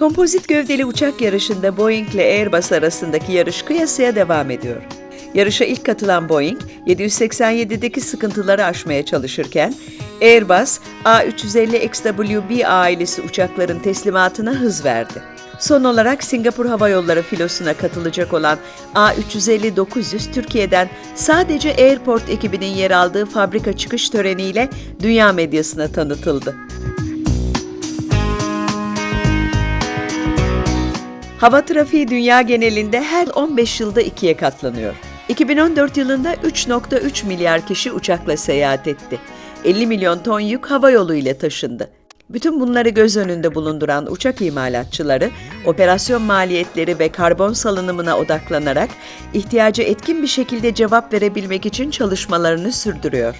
Kompozit gövdeli uçak yarışında Boeing ile Airbus arasındaki yarış kıyasıya devam ediyor. Yarışa ilk katılan Boeing, 787'deki sıkıntıları aşmaya çalışırken, Airbus, A350XWB ailesi uçakların teslimatına hız verdi. Son olarak Singapur Hava Yolları filosuna katılacak olan A350-900 Türkiye'den sadece Airport ekibinin yer aldığı fabrika çıkış töreniyle dünya medyasına tanıtıldı. Hava trafiği dünya genelinde her 15 yılda ikiye katlanıyor. 2014 yılında 3.3 milyar kişi uçakla seyahat etti. 50 milyon ton yük hava yolu ile taşındı. Bütün bunları göz önünde bulunduran uçak imalatçıları, operasyon maliyetleri ve karbon salınımına odaklanarak ihtiyaca etkin bir şekilde cevap verebilmek için çalışmalarını sürdürüyor.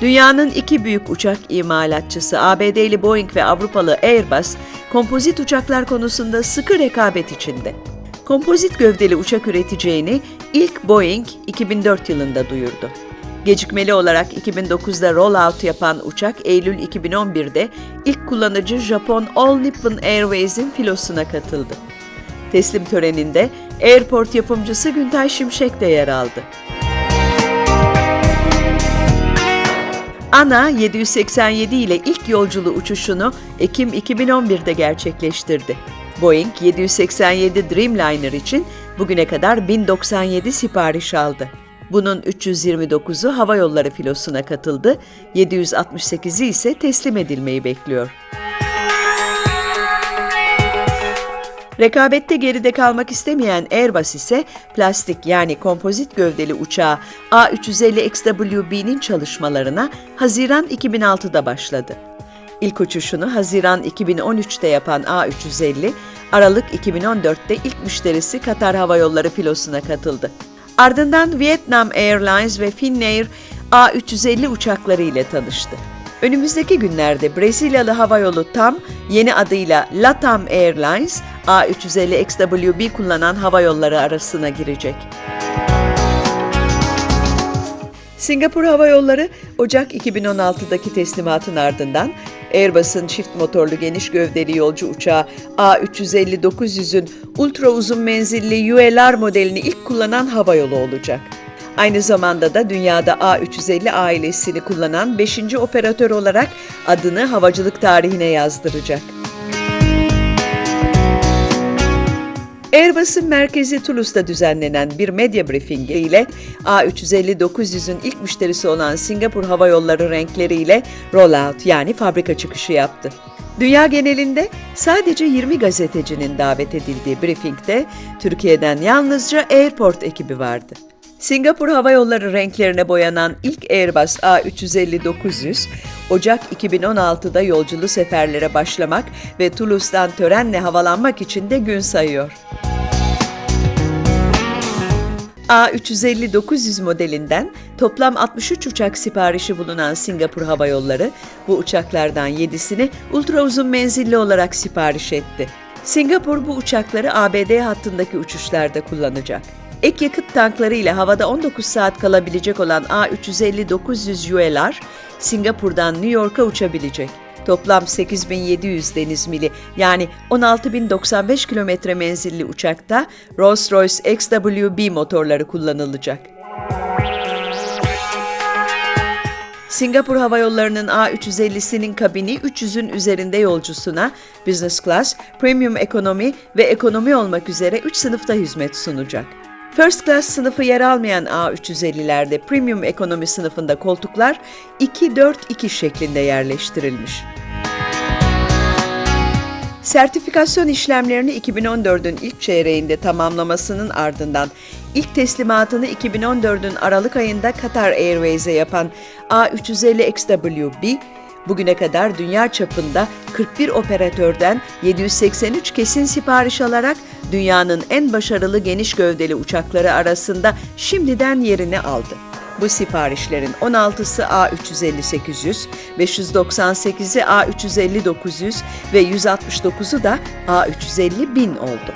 Dünyanın iki büyük uçak imalatçısı ABD'li Boeing ve Avrupalı Airbus, kompozit uçaklar konusunda sıkı rekabet içinde. Kompozit gövdeli uçak üreteceğini ilk Boeing 2004 yılında duyurdu. Gecikmeli olarak 2009'da rollout yapan uçak Eylül 2011'de ilk kullanıcı Japon All Nippon Airways'in filosuna katıldı. Teslim töreninde Airport yapımcısı Güntay Şimşek de yer aldı. ANA 787 ile ilk yolculuğu uçuşunu Ekim 2011'de gerçekleştirdi. Boeing 787 Dreamliner için bugüne kadar 1097 sipariş aldı. Bunun 329'u hava yolları filosuna katıldı, 768'i ise teslim edilmeyi bekliyor. Rekabette geride kalmak istemeyen Airbus ise plastik yani kompozit gövdeli uçağı A350XWB'nin çalışmalarına Haziran 2006'da başladı. İlk uçuşunu Haziran 2013'te yapan A350, Aralık 2014'te ilk müşterisi Katar Hava Yolları filosuna katıldı. Ardından Vietnam Airlines ve Finnair A350 uçakları ile tanıştı. Önümüzdeki günlerde Brezilyalı havayolu TAM, yeni adıyla LATAM Airlines, A350XWB kullanan hava yolları arasına girecek. Singapur Hava Yolları, Ocak 2016'daki teslimatın ardından Airbus'un çift motorlu geniş gövdeli yolcu uçağı A350-900'ün ultra uzun menzilli ULR modelini ilk kullanan hava yolu olacak. Aynı zamanda da dünyada A350 ailesini kullanan 5. operatör olarak adını havacılık tarihine yazdıracak. Airbus'un merkezi Toulouse'da düzenlenen bir medya briefingi ile A350-900'ün ilk müşterisi olan Singapur Hava Yolları renkleriyle rollout yani fabrika çıkışı yaptı. Dünya genelinde sadece 20 gazetecinin davet edildiği briefingde Türkiye'den yalnızca Airport ekibi vardı. Singapur Hava Yolları renklerine boyanan ilk Airbus A350-900, Ocak 2016'da yolculu seferlere başlamak ve Toulouse'dan törenle havalanmak için de gün sayıyor. A350-900 modelinden toplam 63 uçak siparişi bulunan Singapur Hava Yolları, bu uçaklardan 7'sini ultra uzun menzilli olarak sipariş etti. Singapur bu uçakları ABD hattındaki uçuşlarda kullanacak. Ek yakıt tankları ile havada 19 saat kalabilecek olan A350-900 ULR, Singapur'dan New York'a uçabilecek. Toplam 8700 deniz mili yani 16095 kilometre menzilli uçakta Rolls-Royce XWB motorları kullanılacak. Singapur Hava Yolları'nın A350'sinin kabini 300'ün üzerinde yolcusuna Business Class, Premium Economy ve Ekonomi olmak üzere 3 sınıfta hizmet sunacak. First Class sınıfı yer almayan A350'lerde Premium Ekonomi sınıfında koltuklar 2-4-2 şeklinde yerleştirilmiş. Sertifikasyon işlemlerini 2014'ün ilk çeyreğinde tamamlamasının ardından ilk teslimatını 2014'ün Aralık ayında Qatar Airways'e yapan A350XWB, bugüne kadar dünya çapında 41 operatörden 783 kesin sipariş alarak dünyanın en başarılı geniş gövdeli uçakları arasında şimdiden yerini aldı. Bu siparişlerin 16'sı A350-800, 598'i A350-900 ve 169'u da A350-1000 oldu.